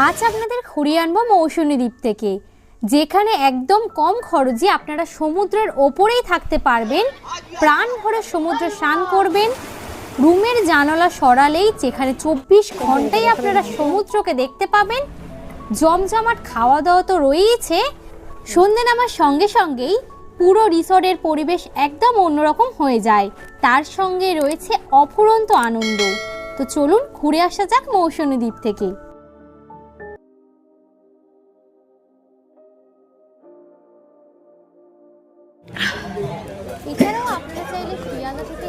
আজ আপনাদের ঘুরিয়ে আনব মৌসুমী দ্বীপ থেকে। যেখানে একদম কম খরচে আপনারা সমুদ্রের ওপরেই থাকতে পারবেন, প্রাণ ভরে সমুদ্রে স্নান করবেন, রুমের জানালা সরালেই যেখানে চব্বিশ ঘন্টাই আপনারা সমুদ্রকে দেখতে পাবেন, জমজমাট খাওয়া দাওয়া তো রয়েইছে। সন্ধে নামার সঙ্গে সঙ্গেই পুরো রিসর্টের পরিবেশ একদম অন্যরকম হয়ে যায়। তার সঙ্গে রয়েছে অফুরন্ত আনন্দ। তো চলুন ঘুরে আসা যাক মৌসুমী দ্বীপ থেকে। এছাড়াও আপনারা চাইলে শিয়ালদা থেকে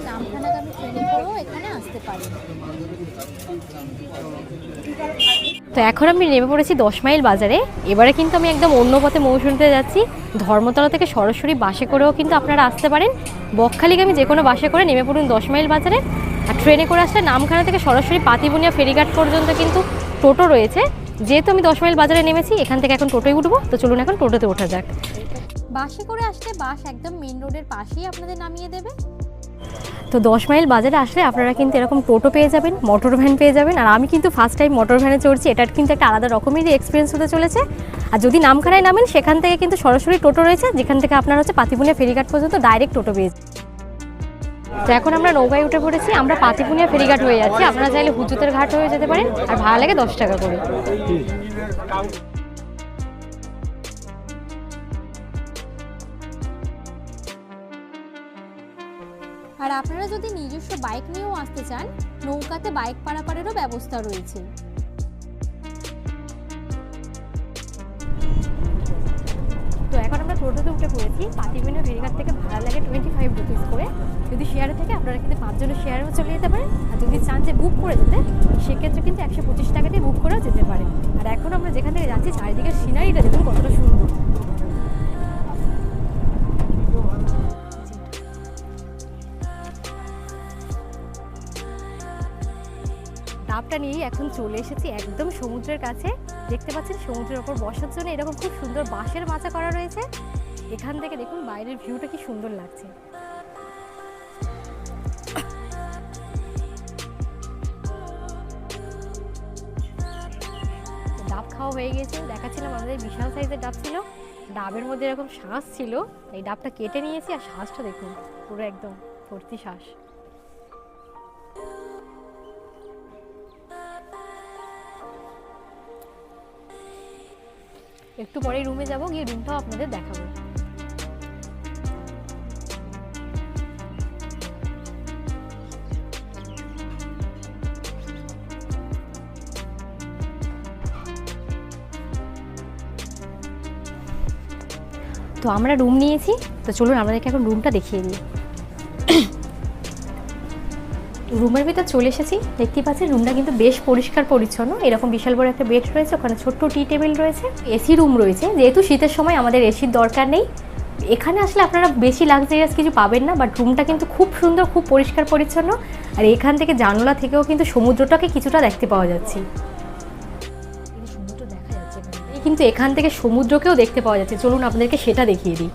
এখানে আসতে তো এখন আমি নেমে পড়েছি দশ মাইল বাজারে। এবারে কিন্তু আমি একদম অন্য পথে মৌসুমীতে যাচ্ছি। ধর্মতলা থেকে সরাসরি বাসে করেও কিন্তু আপনারা আসতে পারেন। বকখালিগামী যে কোনো বাসে করে নেমে পড়ুন দশ মাইল বাজারে। আর ট্রেনে করে আসলে নামখানা থেকে সরাসরি পাতিবুনিয়া ফেরিঘাট পর্যন্ত কিন্তু টোটো রয়েছে। যেহেতু আমি দশ মাইল বাজারে নেমেছি, এখান থেকে এখন টোটোয় উঠবো। তো চলুন এখন টোটোতে ওঠা যাক। বাসে করে আসলে বাস একদম মেন রোডের পাশেই আপনাদের নামিয়ে দেবে। তো দশ মাইল বাজারে আসলে আপনারা কিন্তু এরকম টোটো পেয়ে যাবেন মোটর ভ্যান পেয়ে যাবেন। আর আমি কিন্তু ফার্স্ট টাইম মোটর ভ্যানে চড়ছি, এটার কিন্তু একটা আলাদা রকমেরই এক্সপিরিয়েন্স হতে চলেছে। আর যদি নামখানায় নামেন, সেখান থেকে কিন্তু সরাসরি টোটো রয়েছে, যেখান থেকে আপনারা হচ্ছে পাতিপুনিয়া ফেরিঘাট পর্যন্ত ডাইরেক্ট টোটো পেয়ে। তো এখন আমরা নৌকায় উঠে পড়েছি, আমরা পাতিপুনিয়া ফেরিঘাট হয়ে যাচ্ছি। আপনারা চাইলে হুজুতের ঘাট হয়ে যেতে পারেন আর ভাড়া লাগে দশ টাকা করে। আর আপনারা যদি নিজস্ব বাইক নিয়েও আসতে চান, নৌকাতে বাইক পারাপারেরও ব্যবস্থা রয়েছে। তো এখন আমরা টোটোতে উঠে পড়েছি। পাতিবিনা ফেরিঘাট থেকে ভাড়া লাগে টোয়েন্টি ফাইভ রুপিস করে। যদি শেয়ারে থেকে, আপনারা কিন্তু পাঁচজনের শেয়ারেও চলে যেতে পারেন। আর যদি চান যে বুক করে যেতে, সেক্ষেত্রে কিন্তু একশো পঁচিশ টাকা দিয়ে বুক করেও যেতে পারে আর এখন আমরা যেখান থেকে যাচ্ছি চারিদিকে সিনারিটা দেখুন কতটা সুন্দর। ডাবটা নিয়েই এখন চলে এসেছি একদম সমুদ্রের কাছে। দেখতে পাচ্ছেন সমুদ্রের ওপর বসার জন্য এরকম খুব সুন্দর বাঁশের মাচা করা রয়েছে। এখান থেকে দেখুন বাইরের ভিউটা কি সুন্দর লাগছে। ডাব খাওয়া হয়ে গেছে। দেখাচ্ছিলাম আমাদের বিশাল সাইজের ডাব ছিল। ডাবের মধ্যে এরকম শ্বাস ছিল। এই ডাবটা কেটে নিয়েছি আর শ্বাসটা দেখুন, পুরো একদম ভর্তি শ্বাস একটু পরে রুমে যাব, গিয়ে রুমটাও আপনাদের দেখাবো। তো আমরা রুম নিয়েছি, তো চলুন আপনাদেরকে এখন রুমটা দেখিয়ে দিই। রুমের ভিতর চলে এসেছি। দেখতে পাচ্ছেন রুমটা কিন্তু বেশ পরিষ্কার পরিচ্ছন্ন। এরকম বিশাল বড় একটা বেড রয়েছে, ওখানে ছোট্ট টি টেবিল রয়েছে এসি রুম রয়েছে। যেহেতু শীতের সময় আমাদের এসির দরকার নেই। এখানে আসলে আপনারা বেশি লাক্সারিয়াস কিছু পাবেন না বাট রুমটা কিন্তু খুব সুন্দর, খুব পরিষ্কার পরিচ্ছন্ন। আর এখান থেকে জানলা থেকেও কিন্তু সমুদ্রটাকে কিছুটা দেখতে পাওয়া যাচ্ছে। কিন্তু এখান থেকে সমুদ্রকেও দেখতে পাওয়া যাচ্ছে। চলুন আপনাদেরকে সেটা দেখিয়ে দিই।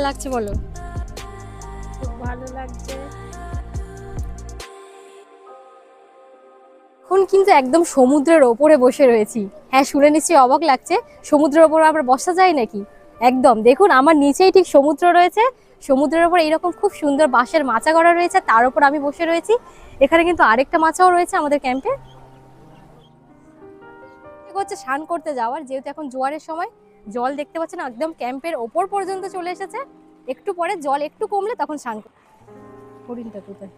লাগছে বলো? খুব ভালো লাগছে। এখন কিন্তু একদম সমুদ্রের ওপরে বসে রয়েছি। হ্যাঁ শুনে নিশ্চয়ই অবাক লাগছে। সমুদ্রের ওপর আবার বসা যায় নাকি? একদম। দেখুন আমার নিচেই ঠিক সমুদ্র রয়েছে। সমুদ্রের ওপর এইরকম খুব সুন্দর বাঁশের মাচা করা রয়েছে। তার উপর আমি বসে রয়েছি। এখানে কিন্তু আরেকটা মাছাও রয়েছে আমাদের ক্যাম্পে। হচ্ছে স্নান করতে যাওয়ার যেহেতু এখন জোয়ারের সময় জল দেখতে পাচ্ছেন একদম ক্যাম্পের ওপর পর্যন্ত চলে এসেছে। একটু পরে জল একটু কমলে তখন স্নান হরিণটা কোথায়?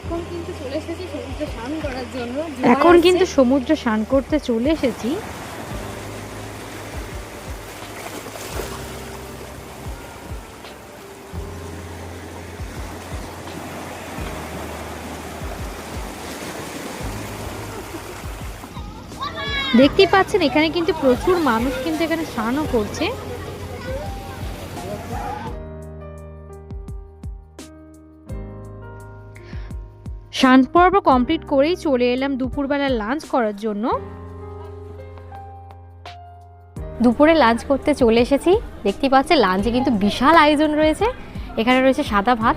এখন কিন্তু চলে এসেছি সমুদ্রে স্নান করার জন্য। এখন কিন্তু সমুদ্রে স্নান করতে চলে এসেছি। দেখতে পাচ্ছেন, এখানে কিন্তু প্রচুর মানুষ কিন্তু এখানে স্নানও করছে। স্নান পর্ব কমপ্লিট করেই চলে এলাম দুপুরবেলা লাঞ্চ করার জন্য। দুপুরে লাঞ্চ করতে চলে এসেছি। দেখতে পাচ্ছে লাঞ্চে কিন্তু বিশাল আয়োজন রয়েছে। এখানে রয়েছে সাদা ভাত,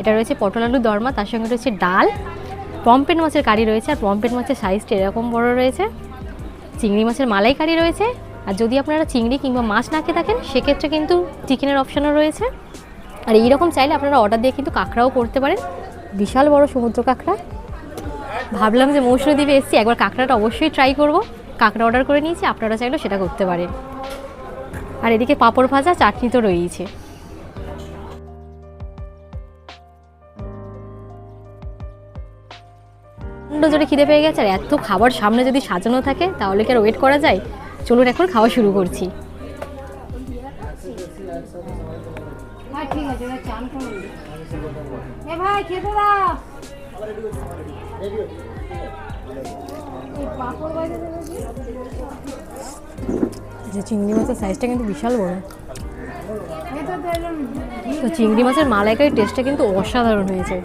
এটা রয়েছে পটল আলু দরমা, তার সঙ্গে রয়েছে ডাল। পম্পেট মাছের কারি রয়েছে, আর পম্পেট মাছের সাইজটা এরকম বড় রয়েছে। চিংড়ি মাছের মালাইকারি রয়েছে। আর যদি আপনারা চিংড়ি কিংবা মাছ না খেয়ে থাকেন, সেক্ষেত্রে কিন্তু চিকেনের অপশানও রয়েছে। আর এইরকম চাইলে আপনারা অর্ডার দিয়ে কিন্তু কাঁকড়াও করতে পারেন। বিশাল বড় সমুদ্র কাঁকড়া। ভাবলাম যে মৌসুমী দ্বীপে এসেছি, একবার কাঁকড়াটা অবশ্যই ট্রাই করব। কাঁকড়া অর্ডার করে নিয়েছি, আপনারা চাইলেও সেটা করতে পারেন। আর এদিকে পাঁপড় ভাজা, চাটনি তো রয়েইছে। প্রচণ্ড জোরে খিদে পেয়ে গেছে আর এত খাবার সামনে যদি সাজানো থাকে তাহলে কি আর ওয়েট করা যায়? চলুন এখন খাওয়া শুরু করছি। যে চিংড়ি মাছের সাইজটা কিন্তু বিশাল বড়। তো চিংড়ি মাছের মালাইকারি টেস্টটা কিন্তু অসাধারণ হয়েছে।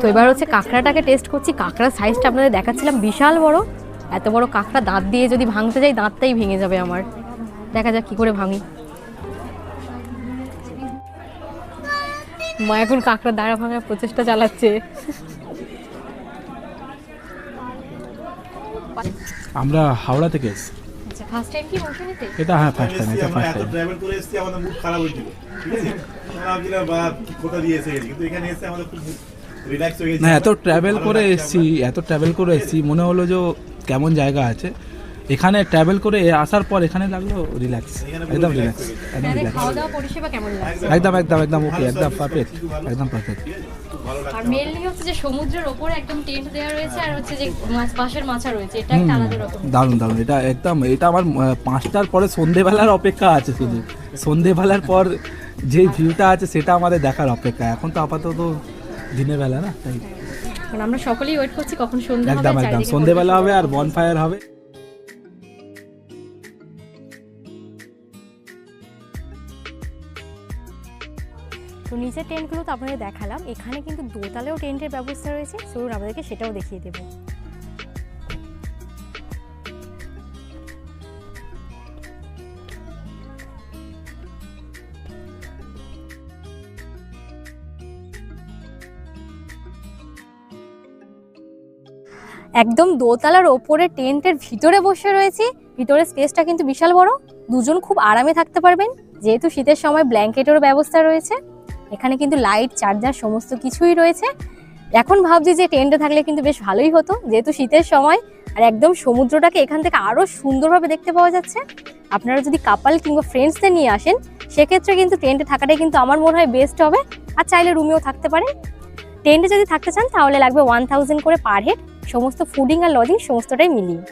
তো এবার হচ্ছে কাঁকড়াটাকে টেস্ট করছি। কাঁকড়ার সাইজটা আপনাদের দেখাচ্ছিলাম বিশাল বড়। এত বড় কাঁকড়া দাঁত দিয়ে যদি ভাঙতে যাই দাঁতটাই ভেঙে যাবে আমার। দেখা যাক কি করে ভাঙি। মা এখন কাঁকড়া দাঁড়া ভাঙার প্রচেষ্টা চালাচ্ছে। আমরা হাওড়া থেকে এসেছি। আচ্ছা ফার্স্ট টাইম কি মৌসুমিতে এটা হ্যাঁ ফার্স্ট টাইম এটা ফার্স্ট টাইম ট্রাভেল করে এসেছি আমাদের মুড খারাপ হয়েছিল ঠিক আছে? আমরা ভাবছিলাম বা কোথা দিয়ে এসে গেছি কিন্তু এখানে এসে আমাদের খুব না এত ট্রাভেল করে এসেছি এত ট্রাভেল করে এসেছি মনে হলো যে কেমন জায়গা আছে। এখানে ট্রাভেল করে আসার পর এখানে লাগল রিল্যাক্স একদম রিল্যাক্স একদম রিল্যাক্স খাওয়া দাওয়া পরিষেবা কেমন লাগছে? একদম একদম একদম ওকে একদম পারফেক্ট একদম। পারফেক্ট আর আমার। মেনলি হচ্ছে যে সমুদ্রের ওপরে একদম টেন্ট দেওয়া রয়েছে আর হচ্ছে যে মাছ পাশের মাছা রয়েছে এটা একটা আলাদা রকম। দারুণ দারুণ এটা একদম এটা আমার পাঁচটার পরে সন্ধেবেলার অপেক্ষা আছে শুধু। সন্ধেবেলার পর যে ভিউটা আছে সেটা আমাদের দেখার অপেক্ষা। এখন তো আপাতত দিনের বেলা না? তাই। কারণ আমরা সকলেই ওয়েট করছি কখন সন্ধ্যা হবে একদম একদম। সন্ধেবেলা হবে আর বন ফায়ার হবে। তো নিচের টেন্টগুলো তো আপনাদের দেখালাম। এখানে কিন্তু দোতলায়ও টেন্টের ব্যবস্থা রয়েছে। চলুন আপনাদেরকে সেটাও দেখিয়ে দেবো। একদম দোতলার ওপরে টেন্টের ভিতরে বসে রয়েছি। ভিতরে স্পেসটা কিন্তু বিশাল বড়। দুজন খুব আরামে থাকতে পারবেন। যেহেতু শীতের সময় ব্ল্যাঙ্কেটেরও ব্যবস্থা রয়েছে। এখানে কিন্তু লাইট, চার্জার, সমস্ত কিছুই রয়েছে। এখন ভাবছি যে টেন্টে থাকলে কিন্তু বেশ ভালোই হতো। যেহেতু শীতের সময় আর একদম সমুদ্রটাকে এখান থেকে আরও সুন্দরভাবে দেখতে পাওয়া যাচ্ছে। আপনারা যদি কাপাল কিংবা ফ্রেন্ডসদের নিয়ে আসেন, সেক্ষেত্রে কিন্তু টেন্টে থাকাটাই কিন্তু আমার মনে হয় বেস্ট হবে। আর চাইলে রুমেও থাকতে পারেন। টেন্টে যদি থাকতে চান, তাহলে লাগবে ওয়ান থাউজেন্ড করে পার হেড সমস্ত ফুডিং আর লজিং সমস্তটাই মিলিয়ে।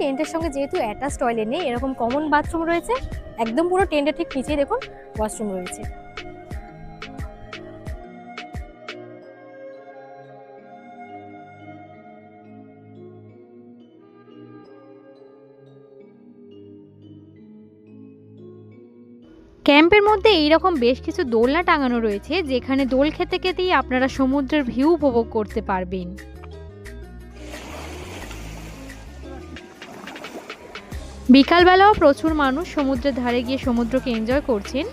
টেন্টের সঙ্গে যেহেতু অ্যাটাচ টয়লেট নেই, এরকম কমন বাথরুম রয়েছে, একদম পুরো টেন্টের ঠিক নিচেই দেখুন ওয়াশরুম রয়েছে। ক্যাম্পের মধ্যে এইরকম বেশ কিছু দোলনা টাঙানো রয়েছে, যেখানে দোল খেতে খেতেই আপনারা সমুদ্রের ভিউ উপভোগ করতে পারবেন। বিকালবেলাও প্রচুর মানুষ সমুদ্রের ধারে গিয়ে সমুদ্রকে এনজয় করছেন।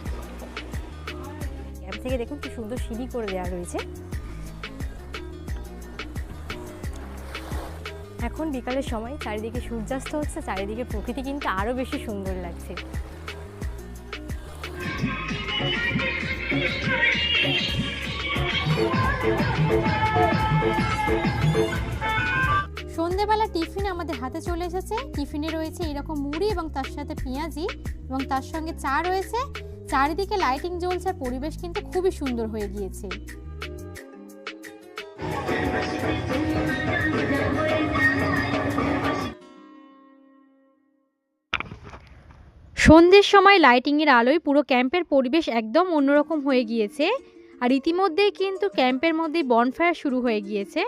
থেকে দেখুন কি সুন্দর সিঁড়ি করে দেওয়া রয়েছে। এখন বিকালের সময়, চারিদিকে সূর্যাস্ত হচ্ছে, চারিদিকে প্রকৃতি কিন্তু আরও বেশি সুন্দর লাগছে। সন্ধেবেলা টিফিন আমাদের হাতে চলে এসেছে। টিফিনে রয়েছে এরকম মুড়ি এবং তার সাথে পেঁয়াজি এবং তার সঙ্গে চা রয়েছে। চারিদিকে লাইটিং জ্বলছে, পরিবেশ কিন্তু খুবই সুন্দর হয়ে গিয়েছে। সন্ধ্যের সময় লাইটিংয়ের আলোয় পুরো ক্যাম্পের পরিবেশ একদম অন্যরকম হয়ে গিয়েছে। আর ইতিমধ্যেই কিন্তু ক্যাম্পের মধ্যেই বনফায়ার শুরু হয়ে গিয়েছে।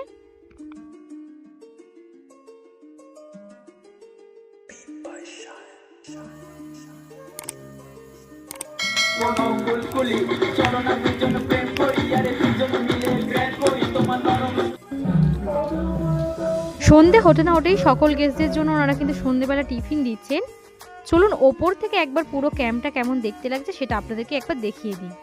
সন্ধে হতে না হতেই সকল গেস্টদের জন্য ওনারা কিন্তু সন্ধেবেলা টিফিন দিচ্ছেন। চলুন ওপর থেকে একবার পুরো ক্যাম্পটা কেমন দেখতে লাগছে সেটা আপনাদেরকে একবার দেখিয়ে দিই।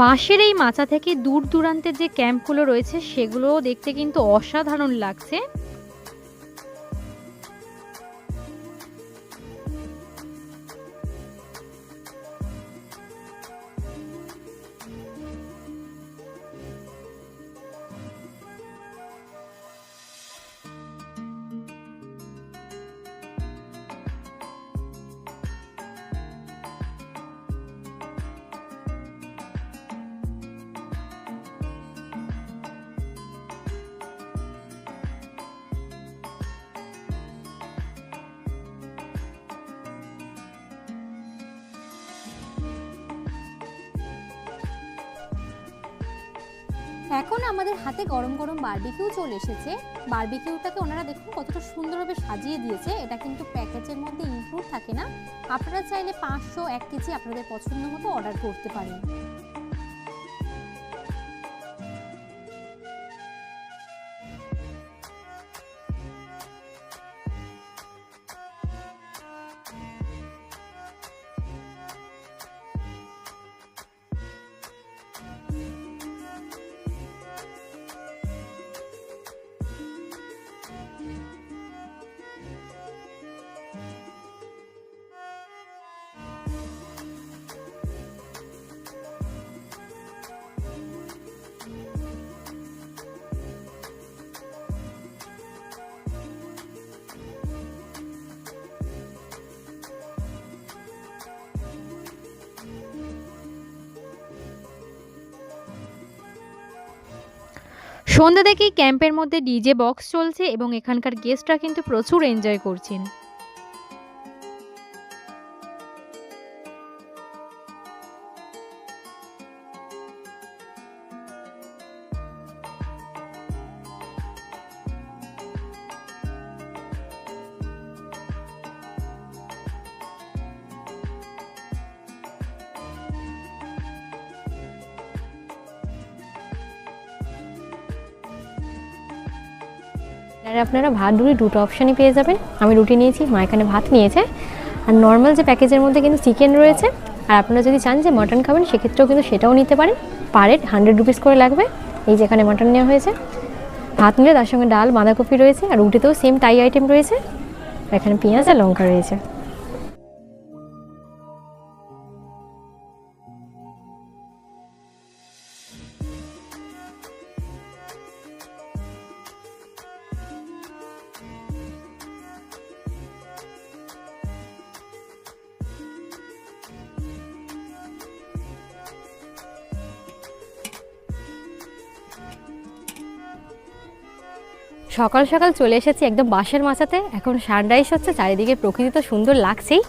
বাঁশের এই মাচা থেকে দূর দূরান্তের যে ক্যাম্পগুলো রয়েছে, সেগুলোও দেখতে কিন্তু অসাধারণ লাগছে। এখন আমাদের হাতে গরম গরম বারবিকিউ চলে এসেছে। বারবিকিউটাকে ওনারা দেখুন কতটা সুন্দরভাবে সাজিয়ে দিয়েছে। এটা কিন্তু প্যাকেজের মধ্যে ইনক্লুড থাকে না। আপনারা চাইলে পাঁচশো, এক কেজি আপনাদের পছন্দ মতো অর্ডার করতে পারেন। সন্ধ্যা থেকেই ক্যাম্পের মধ্যে ডিজে বক্স চলছে এবং এখানকার গেস্টরা কিন্তু প্রচুর এনজয় করছেন। আর আপনারা ভাত রুটি দুটো অপশানই পেয়ে যাবেন। আমি রুটি নিয়েছি, মা এখানে ভাত নিয়েছে। আর নর্মাল যে প্যাকেজের মধ্যে কিন্তু চিকেন রয়েছে, আর আপনারা যদি চান যে মাটন খাবেন, সেক্ষেত্রেও কিন্তু সেটাও নিতে পারেন। পার হেড হান্ড্রেড রুপিস করে লাগবে, এই যেখানে মাটন নেওয়া হয়েছে। ভাত নিলে তার সঙ্গে ডাল, বাঁধাকপি রয়েছে, আর রুটিতেও সেম টাই আইটেম রয়েছে। এখানে পেঁয়াজ আর লঙ্কা রয়েছে। সকাল সকাল চলে এসেছি একদম বাঁশের মাচাতে। এখন সানরাইজ হচ্ছে, চারিদিকে প্রকৃতি তো সুন্দর লাগছেই।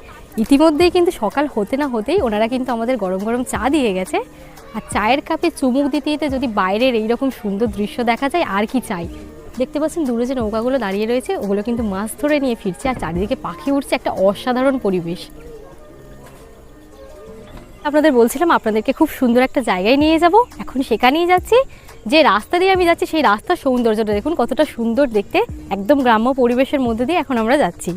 ইতিমধ্যেই কিন্তু সকাল হতে না হতেই ওনারা কিন্তু আমাদের গরম গরম চা দিয়ে গেছে। আর চায়ের কাপে চুমুক দিতে দিতে যদি বাইরের এইরকম সুন্দর দৃশ্য দেখা যায়, আর কি চাই? দেখতে পাচ্ছেন দূরে যে নৌকাগুলো দাঁড়িয়ে রয়েছে, ওগুলো কিন্তু মাছ ধরে নিয়ে ফিরছে, আর চারিদিকে পাখি উঠছে একটা অসাধারণ পরিবেশ। আপনাদের বলছিলাম আপনাদেরকে খুব সুন্দর একটা জায়গায় নিয়ে যাব। এখন সেখানেই যাচ্ছি। যে রাস্তা দিয়ে আমি যাচ্ছি সেই রাস্তার সৌন্দর্যটা দেখুন, কতটা সুন্দর দেখতে। একদম গ্রাম্য পরিবেশের মধ্যে দিয়ে এখন আমরা যাচ্ছি।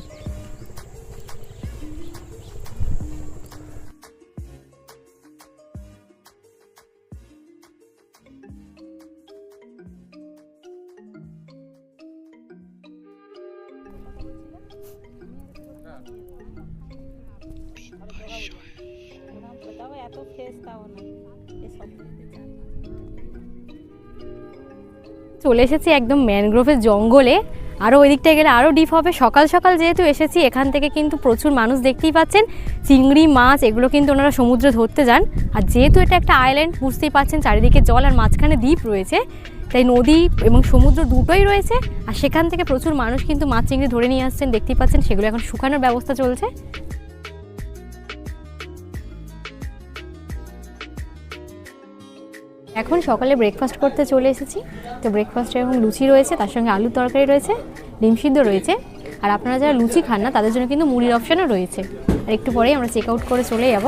চলে এসেছি একদম ম্যানগ্রোভের জঙ্গলে। আরও ওই দিকটা গেলে আরও ডিপ হবে। সকাল সকাল যেহেতু এসেছি, এখান থেকে কিন্তু প্রচুর মানুষ দেখতেই পাচ্ছেন। চিংড়ি, মাছ, এগুলো কিন্তু ওনারা সমুদ্রে ধরতে যান। আর যেহেতু এটা একটা আইল্যান্ড বুঝতেই পাচ্ছেন চারিদিকে জল আর মাঝখানে দ্বীপ রয়েছে। তাই নদী এবং সমুদ্র দুটোই রয়েছে। আর সেখান থেকে প্রচুর মানুষ কিন্তু মাছ, চিংড়ি ধরে নিয়ে আসছেন। দেখতেই পাচ্ছেন সেগুলো এখন শুকানোর ব্যবস্থা চলছে। এখন সকালে ব্রেকফাস্ট করতে চলে এসেছি তো ব্রেকফাস্টে এখন লুচি রয়েছে তার সঙ্গে আলুর তরকারি রয়েছে ডিম সিদ্ধ রয়েছে আর আপনারা যারা লুচি খান না তাদের জন্য কিন্তু মুড়ির অপশানও রয়েছে আর একটু পরেই আমরা চেক আউট করে চলে যাব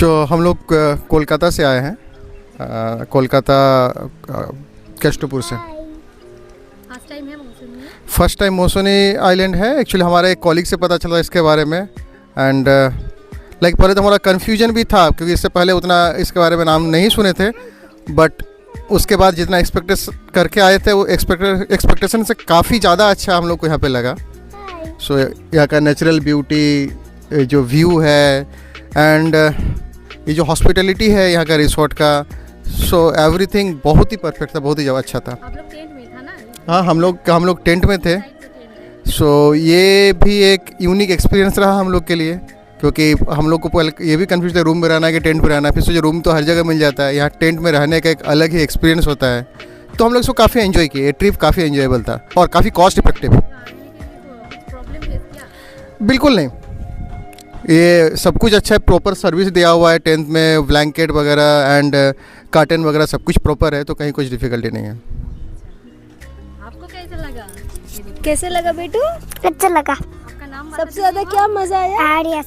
जो हम लोग कोलकाता से आए हैं। कोलकाता केस्टोपुर से। फ़र्स्ट टाइम मौसनी आइलैंड है। एक्चुअली हमारे एक कॉलीग से पता चला इसके बारे में। एंड लाइक पहले तो हमारा कन्फ्यूज़न भी था क्योंकि इससे पहले उतना इसके बारे में नाम नहीं सुने थे। बट उसके बाद जितना एक्सपेक्टेस करके आए थे वो एक्सपेक्ट एक्सपेक्टेशन से काफ़ी ज़्यादा अच्छा हम लोग को यहाँ पे लगा। सो so, यहाँ का नेचुरल ब्यूटी जो व्यू है। एंड ये जो हॉस्पिटलिटी है यहाँ का रिसोर्ट का सो एवरीथिंग बहुत ही परफेक्ट था बहुत ही ज़्यादा अच्छा था। हाँ हम लोग हम लोग टेंट में थे। सो ये भी एक यूनिक एक्सपीरियंस रहा हम लोग के लिए क्योंकि हम लोग को पहले ये भी कन्फ्यूज़ था रूम में रहना है कि टेंट में रहना फिर सोचे रूम तो हर जगह मिल जाता है यहाँ टेंट में रहने का एक अलग ही एक्सपीरियंस होता है। तो हम लोग इसको काफ़ी एंजॉय किए ये ट्रिप काफ़ी एंजॉयबल था और काफ़ी कॉस्ट इफ़ेक्टिव बिल्कुल नहीं। ये सब कुछ अच्छा है प्रॉपर सर्विस दिया हुआ है टेंथ में ब्लैंकेट वगैरह एंड कार्टन वगैरह सब कुछ प्रॉपर है तो कहीं कुछ डिफिकल्टी नहीं है। आपको कैसे लगा? बेटू? अच्छा लगा। सबसे ज़्यादा क्या मज़ा आया? आर्या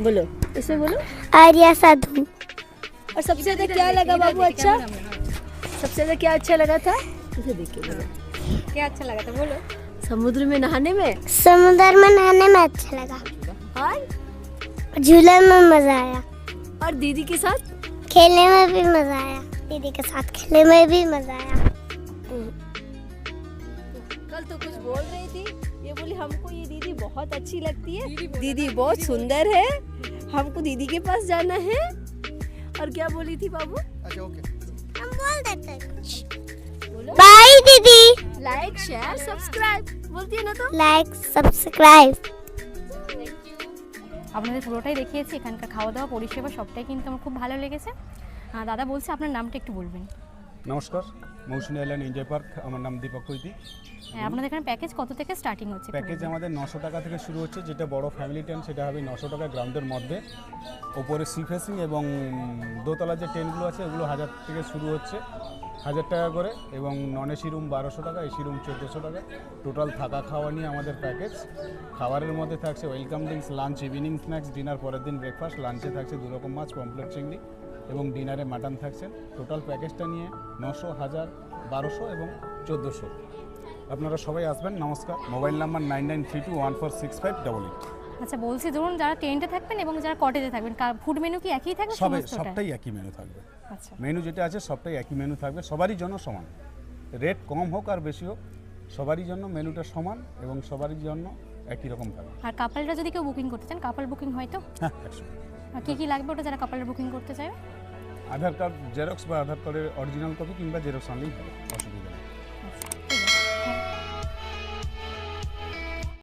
बोलो इसे बोलो। आर्या साधु। और सबसे ज़्यादा क्या लगा बाबू अच्छा? सबसे ज़्यादा क्या अच्छा लगा था? इसे क्या अच्छा लगा था बोलो। समुद्र में नहाने में? समुद्र में नहाने में अच्छा लगा। और? झूले में मज़ा आया। और दीदी के साथ? खेलने में भी मज़ा आया। दीदी के साथ खेलने में भी मज़ा आया। हम्म। कल तो कुछ बोल रही थी। ये बोली हमको ये दीदी बहुत अच्छी लगती है। दीदी, दीदी बहुत सुंदर है। हमको दीदी के पास जाना है। और क्या बोली थी बाबू? अच्छा ओके। हम बोल देते बाय दीदी। लाइक शेयर सब्सक्राइब बोलती है ना तो? लाइक सब्सक्राइब আপনাদের পুরোটাই দেখিয়েছি, এখানকার খাওয়া দাওয়া পরিষেবা সবটাই কিন্তু আমার খুব ভালো লেগেছে। দাদা বলছে আপনার নামটা একটু বলবেন। নমস্কার মৌসুমী আইল্যান্ড এনজয় পার্ক আমার নাম দীপক কৈতি। হ্যাঁ, আপনাদের এখানে প্যাকেজ কত থেকে স্টার্টিং হচ্ছে প্যাকেজ আমাদের নশো টাকা থেকে শুরু হচ্ছে যেটা বড় ফ্যামিলি টেন্ট সেটা হবে নশো টাকা গ্রাউন্ডের মধ্যে। ওপরে সি ফেসিং এবং দোতলা যে টেন্টগুলো আছে ওগুলো হাজার থেকে শুরু হচ্ছে। হাজার টাকা করে এবং নন এসি রুম বারোশো টাকা এসি রুম চোদ্দোশো টাকা। টোটাল থাকা খাওয়া নিয়ে আমাদের প্যাকেজ খাবারের মধ্যে থাকছে welcome drinks lunch evening snacks dinner পরের দিন ব্রেকফাস্ট লাঞ্চে থাকছে দু রকম মাছ পমপ্লেট চিংড়ি। এবং ডিনারে মাটন থাকছেন টোটাল প্যাকেজটা নিয়ে নশো হাজার বারোশো এবং চোদ্দোশো। আপনারা সবাই আসবেন নমস্কার। Mobile number nine nine three two one four six five double eight. আচ্ছা বলছি ধরুন যারা টেন্টে থাকবেন এবং যারা কটেজে থাকবেন ফুড মেনু কি একই থাকবে সবে সবটাই একই মেনু থাকবে। আচ্ছা। মেনু যেটা আছে সবটাই একই মেনু থাকবে। সবারই জন্য সমান। রেট কম হোক আর বেশি হোক সবারই জন্য মেনুটা সমান এবং সবারই জন্য একই রকম থাকবে। আর কাপালটা যদি কেউ বুকিং করতে চান কাপাল বুকিং হয় তো? হ্যাঁ আর কি কি লাগবে ওটা যারা কাপালের বুকিং করতে চায় আধার কার্ড জেরক্স বা আধার কার্ডের অরিজিনাল কপি কিংবা জেরক্স আনলেই হবে অসুবিধা